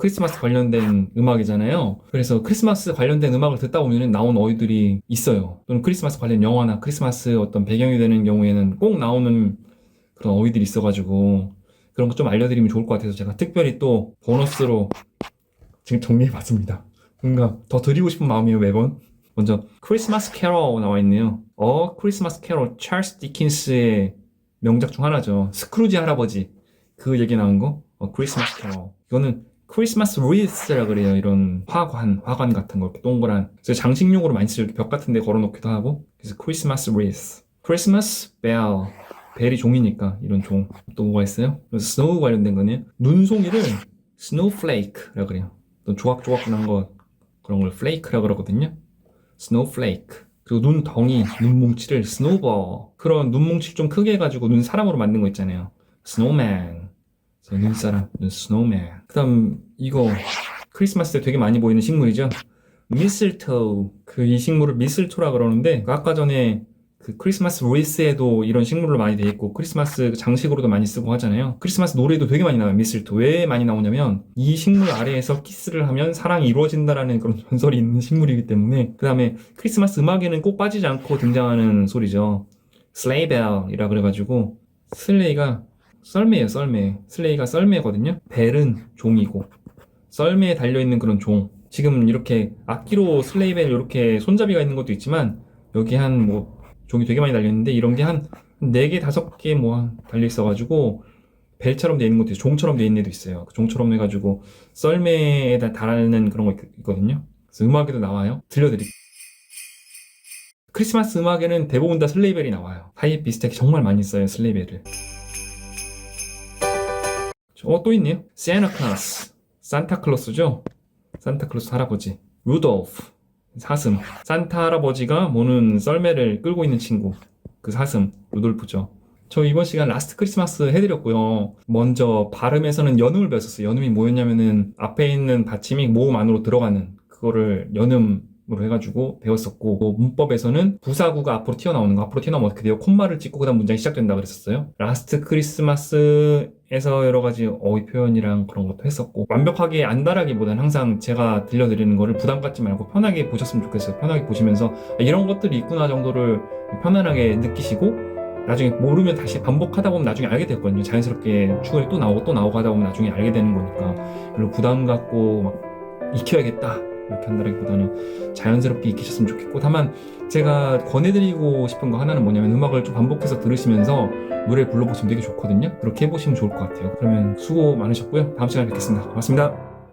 크리스마스 관련된 음악이잖아요. 그래서 크리스마스 관련된 음악을 듣다 보면 나온 어휘들이 있어요. 또는 크리스마스 관련 영화나 크리스마스 어떤 배경이 되는 경우에는 꼭 나오는 그런 어휘들이 있어가지고 그런 거 좀 알려드리면 좋을 것 같아서 제가 특별히 또 보너스로 지금 정리해봤습니다. 뭔가 더 드리고 싶은 마음이에요 매번. 먼저 크리스마스 캐롤 나와 있네요. 어 크리스마스 캐롤 찰스 디킨스의 명작 중 하나죠. 스크루지 할아버지 그 얘기 나온 거. 어, 크리스마스 캐롤. 이거는 크리스마스 리스라 그래요. 이런 화관, 화관 같은 거 동그란. 그래서 장식용으로 많이 쓰죠. 벽 같은 데 걸어 놓기도 하고. 그래서 크리스마스 리스. 크리스마스 벨. 벨이 종이니까 이런 종. 또 뭐가 있어요? 스노우 관련된 거네요. 눈송이를 스노우플레이크라 그래요. 또 조각조각한 거 그런 걸 플레이크라 그러거든요. 스노우플레이크. 그리고 눈덩이, 눈뭉치를 스노우볼. 그런 눈뭉치 좀 크게 해가지고 눈 사람으로 만든 거 있잖아요. 스노우맨. 그래서 눈사람, 눈 스노우맨. 그 다음, 이거, 크리스마스 때 되게 많이 보이는 식물이죠. 미슬토. 그이 식물을 미슬토라 그러는데, 그 아까 전에 그 크리스마스 리스에도 이런 식물로 많이 돼 있고, 크리스마스 장식으로도 많이 쓰고 하잖아요. 크리스마스 노래도 되게 많이 나와요, 미슬토. 왜 많이 나오냐면, 이 식물 아래에서 키스를 하면 사랑이 이루어진다라는 그런 전설이 있는 식물이기 때문에, 그 다음에 크리스마스 음악에는 꼭 빠지지 않고 등장하는 소리죠. 슬레이벨이라 그래가지고, 슬레이가 썰매예요, 썰매. 슬레이가 썰매거든요. 벨은 종이고, 썰매에 달려 있는 그런 종. 지금 이렇게 악기로 슬레이 벨 이렇게 손잡이가 있는 것도 있지만, 여기 한 뭐, 종이 되게 많이 달려 있는데, 이런 게한 4개, 5개 뭐 달려 있어 가지고, 벨처럼 돼 있는 것도 있어요. 종처럼 돼 있는 애도 있어요. 그 종처럼 해 가지고, 썰매에다 달는 그런 거 있- 있거든요. 그래서 음악에도 나와요. 들려드릴게요. 크리스마스 음악에는 대부분 다 슬레이벨이 나와요. 하이 비스텍 정말 많이 써요, 슬레이벨을. 어, 또 있네요. 세나클라스. 산타클로스죠? 산타클로스 할아버지. 루돌프. 사슴. 산타 할아버지가 모는 썰매를 끌고 있는 친구. 그 사슴. 루돌프죠. 저 이번 시간 라스트 크리스마스 해드렸고요. 먼저 발음에서는 연음을 배웠었어요. 연음이 뭐였냐면은 앞에 있는 받침이 모음 안으로 들어가는 그거를 연음 으로 해가지고 배웠었고 뭐 문법에서는 부사구가 앞으로 튀어나오는 거 앞으로 튀어나오면 어떻게 돼요? 콤마를 찍고 그다음 문장이 시작된다 그랬었어요. 라스트 크리스마스 에서 여러 가지 어휘 표현이랑 그런 것도 했었고 완벽하게 안다라기보다는 항상 제가 들려드리는 거를 부담 갖지 말고 편하게 보셨으면 좋겠어요. 편하게 보시면서 아, 이런 것들이 있구나 정도를 편안하게 느끼시고 나중에 모르면 다시 반복하다 보면 나중에 알게 되거든요. 자연스럽게 추후에 또 나오고 또 나오고 하다 보면 나중에 알게 되는 거니까 별로 부담 갖고 막 익혀야겠다 이렇게 한다기보다는 자연스럽게 익히셨으면 좋겠고 다만 제가 권해드리고 싶은 거 하나는 뭐냐면 음악을 좀 반복해서 들으시면서 노래 불러보시면 되게 좋거든요. 그렇게 해보시면 좋을 것 같아요. 그러면 수고 많으셨고요. 다음 시간에 뵙겠습니다. 고맙습니다.